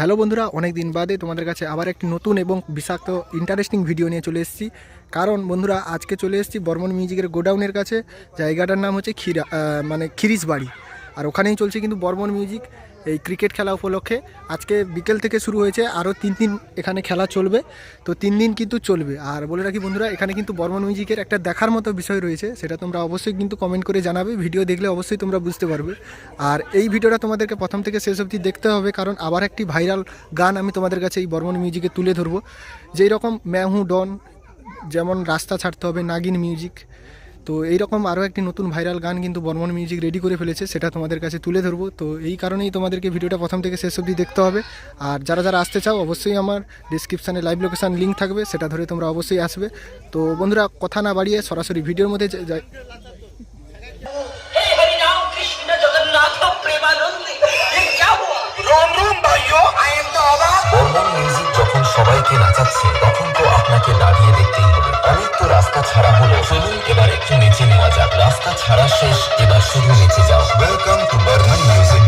Hello বন্ধুরা অনেক দিন বাদে তোমাদের কাছে আবার একটি নতুন এবং বিষাক্ত ইন্টারেস্টিং ভিডিও নিয়ে চলে এসেছি। কারণ বন্ধুরা, আজকে চলে এসেছি বর্মন মিউজিকের গোডাউনের কাছে। জায়গাটার নাম হচ্ছে খিরা মানে খিরিস বাড়ি আর ওখানেই চলছে কিন্তু বর্মন মিউজিক। এই ক্রিকেট খেলা উপলক্ষে। আজকে বিকেল থেকে শুরু হয়েছে, আরও তিন দিন এখানে খেলা চলবে। তো তিন দিন কিন্তু চলবে। আর বলে রাখি বন্ধুরা, এখানে কিন্তু বর্মন মিউজিকের একটা দেখার মতো বিষয় রয়েছে, সেটা তোমরা অবশ্যই কিন্তু কমেন্ট করে জানাবে। ভিডিও দেখলে অবশ্যই তোমরা বুঝতে পারবে। আর এই ভিডিওটা তোমাদেরকে প্রথম থেকে শেষ অবধি দেখতে হবে, কারণ আবার একটি ভাইরাল গান আমি তোমাদের কাছে এই বর্মন মিউজিকে তুলে ধরবো। যেই রকম ম্যাহু ডন যেমন রাস্তা ছাড়তে হবে, নাগিন মিউজিক তো এইরকম আরও একটি নতুন ভাইরাল গান কিন্তু বর্মন মিউজিক রেডি করে ফেলেছে সেটা তোমাদের কাছে তুলে ধরবো। তো এই কারণেই তোমাদেরকে ভিডিওটা প্রথম থেকে শেষ অবধি দেখতে হবে। আর যারা যারা আসতে চাও অবশ্যই আমার ডিসক্রিপশানে লাইভ লোকেশান লিঙ্ক থাকবে সেটা ধরে তোমরা অবশ্যই আসবে। তো বন্ধুরা কথা না বাড়িয়ে সরাসরি ভিডিওর মধ্যে যাই। সবাইকে নাচাচ্ছে তখন তো আপনাকে দাঁড়িয়ে দেখতেই হবে। অনেক তো রাস্তা ছাড়া হলো। চলুন নেচে নেওয়া যাক। রাস্তা ছাড়া শেষ এবার শুধু নেচে যাও। Welcome to Barman music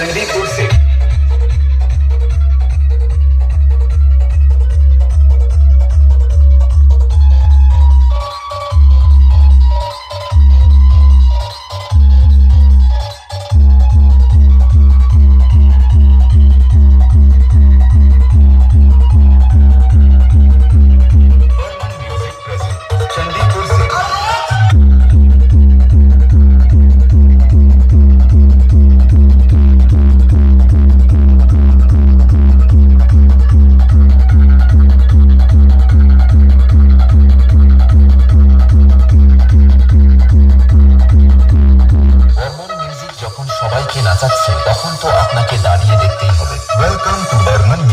Chandipur से সবাইকে নাচাচ্ছে তখন তো আপনাকে দাঁড়িয়ে দেখতেই হবে। Welcome to Barman music